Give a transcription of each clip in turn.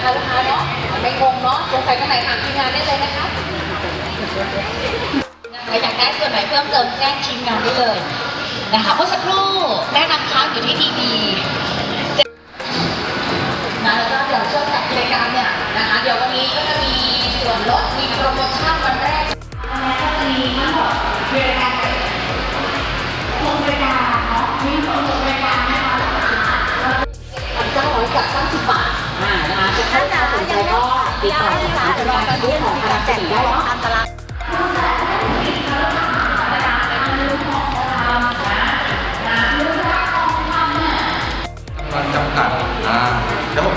นะคะลูกค้าเนาะไม่งงเนาะสงสัยตรงไหนถามทีมงานได้เลยนะคะนะคะอยากได้ส่วนไหนเพิ่มเติมแจ้งทีมงานได้เลยนะคะเมื่อสักครู่แม่นำค้างอยู่ที่ทีวี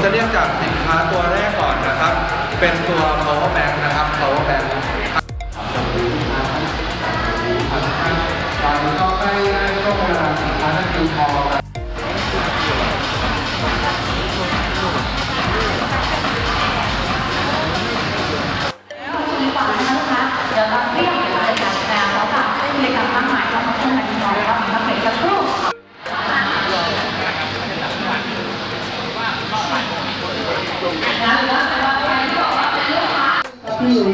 จะเรียกจากสินค้าตัวแรกก่อนนะครับ เป็นตัว power bank นะครับ power bank ตอนนี้ก็ใกล้ได้ช่วงเวลาสินค้านั่นคือพอ พี่ยุ้ย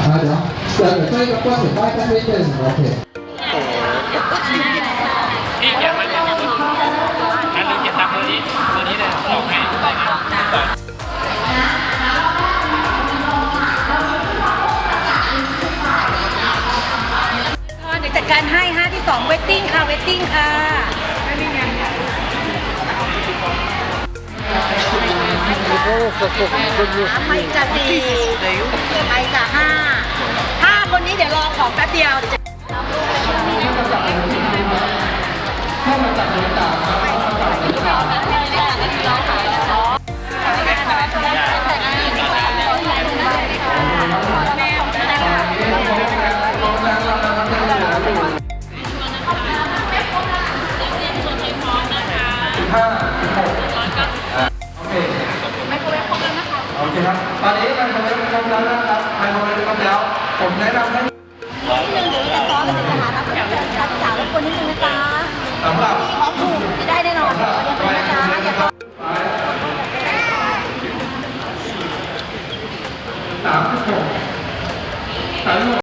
อ่าเดี๋ยวเดี๋ยวเดี๋ยวช่วยรบกวนถือป้ายสักนิดหนึ่งโอเคที่เขียนไว้เนี่ยงั้นเราเขียนตามเบอร์นี้เบอร์นี้เลยออกให้ได้ไหมเดี๋ยวจัดการให้ห้าที่สองเวทติ้งค่ะ เวทติ้งค่ะไม่ จะสี่ไม่จะห้าห้าคนนี้เดี๋ยวรอของแป๊บเดียวสิบห้า นครับตอนนี้มันคอมเมนต์ครบแล้วนะครับมันคอมเมนต์ครบแล้วผมแนะนำให้นิดนึงเดี๋ยวจะซ้อมกันเป็นทหารรับจากรับจากรบกวนนิดนึงนะจ๊ะสำหรับของถูกจะได้แน่นอนเดี๋ยวไปนะจ๊ะอย่าสามสิบหกสามหก